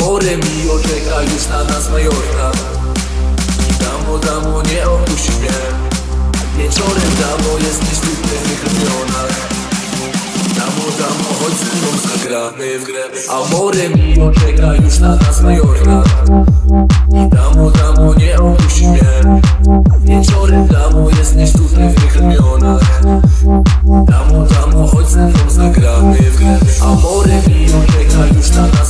Amore mio, czeka już na nas Majorka. Damo, damo, nie opuść mnie. Wieczorem, damo, jesteś tu w pewnych ramionach Damo, damo, chodź ze mną, zagramy w grę. Amore mio, czeka już na nas Majorka. Damo, damo, nie opuść mnie. Wieczorem, damo, jesteś tu w pewnych ramionach Damo, damo, chodź ze mną, zagramy w grę. Amore mio, czeka już na nas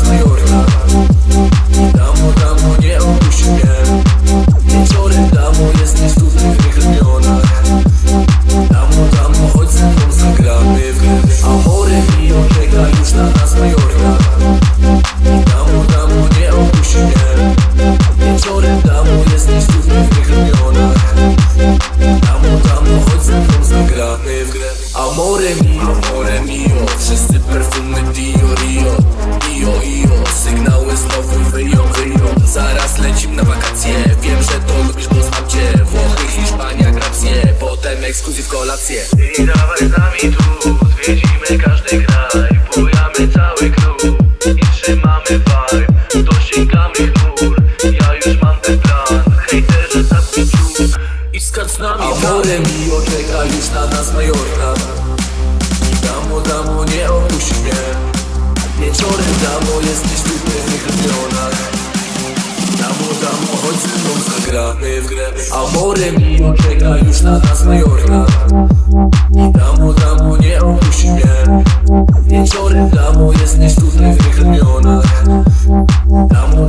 w chodź ze mną, w Amore mio, amore mio Wszyscy perfumy Dio, Rio Io, Io. Sygnały znowu wyją, wyją. Zaraz lecim na wakacje. Wiem, że to lubisz, bo znam cię. Włochy, Hiszpania, Gracje Potem ekskluzyw kolacje. I dawaj z nami tu, zwiedzimy każdy kraj nami Amore mio, czeka już na nas Majorka. Damo, damo, nie opuść mnie. Wieczorem, damo, jesteś tu w pewnych ramionach Damo, damo, chodź ze mną, zagramy w grę. Amore mio, czeka już na nas Majorka. Damo, damo, nie opuść mnie. Wieczorem, damo, jesteś tu w pewnych ramionach Damo,